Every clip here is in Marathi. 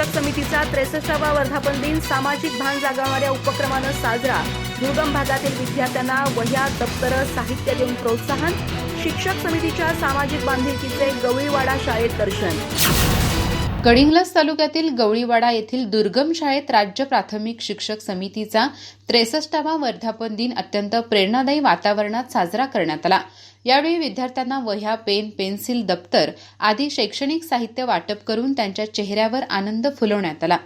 शिक्षक समितीचा त्रेसष्टावा वर्धापन दिन सामाजिक भान जागवणाऱ्या उपक्रमानं साजरा. दुर्गम भागातील विद्यार्थ्यांना वह्या दप्तरं साहित्य देऊन प्रोत्साहन. शिक्षक समितीच्या सामाजिक बांधिलकीचे गवळीवाडा शाळेत दर्शन. गडिंग्लज तालुक्यातील गवळीवाडा येथील दुर्गम शाळेत राज्य प्राथमिक शिक्षक समितीचा त्रेसष्टावा वर्धापन दिन अत्यंत प्रेरणादायी वातावरणात साजरा करण्यात आला. यावेळी विद्यार्थ्यांना वह्या पेन पेन्सिल दप्तर आदी शैक्षणिक साहित्य वाटप करून त्यांच्या चेहऱ्यावर आनंद फुलवण्यात आला.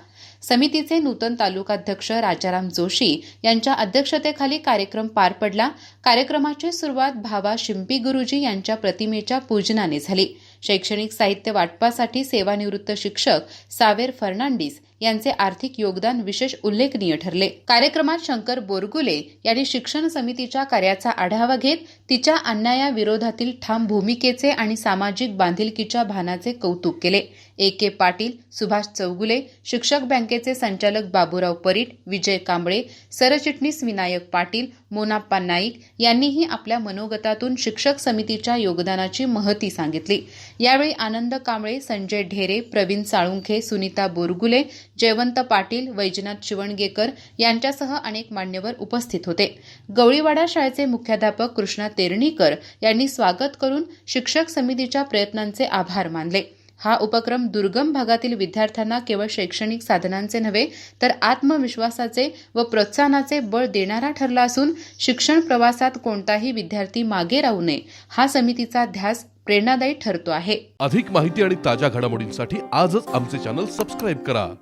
समितीचे नूतन तालुकाध्यक्ष राजाराम जोशी यांच्या अध्यक्षतेखाली कार्यक्रम पार पडला. कार्यक्रमाची सुरुवात भावा शिंपी गुरुजी यांच्या प्रतिमेच्या पूजनाने झाली. शैक्षणिक साहित्य वाटपासाठी सेवानिवृत्त शिक्षक सावेर फर्नांडिस यांचे आर्थिक योगदान विशेष उल्लेखनीय ठरले. कार्यक्रमात शंकर बोरगुले यांनी शिक्षण समितीच्या कार्याचा आढावा घेत तिच्या अन्यायाविरोधातील ठाम भूमिकेचे आणि सामाजिक बांधिलकीच्या भानाचे कौतुक केले. ए. के. पाटील सुभाष चौगुले शिक्षक बँकेचे संचालक बाबूराव परीट विजय कांबळे सरचिटणीस विनायक पाटील मोनाप्पा नाईक यांनीही आपल्या मनोगतातून शिक्षक समितीच्या योगदानाची महती सांगितली. यावेळी आनंद कांबळे संजय ढेरे प्रवीण साळुंखे सुनीता बोरगुले जयवंत पाटील वैजनाथ शिवणगेकर यांच्यासह अनेक मान्यवर उपस्थित होते. गवळीवाडा शाळेचे मुख्याध्यापक कृष्णा तेरणीकर यांनी स्वागत करून शिक्षक समितीच्या प्रयत्नांचे आभार मानले. हा उपक्रम दुर्गम भागातील विद्यार्थ्यांना केवळ शैक्षणिक साधनांचे नव्हे तर आत्मविश्वासाचे व प्रोत्साहनाचे बळ देणारा ठरला असून शिक्षण प्रवासात कोणताही विद्यार्थी मागे राहू नये हा समितीचा ध्यास प्रेरणादायी ठरतो आहे. अधिक माहिती आणि ताज्या घडामोडींसाठी आजच आमचे चॅनल सबस्क्राईब करा.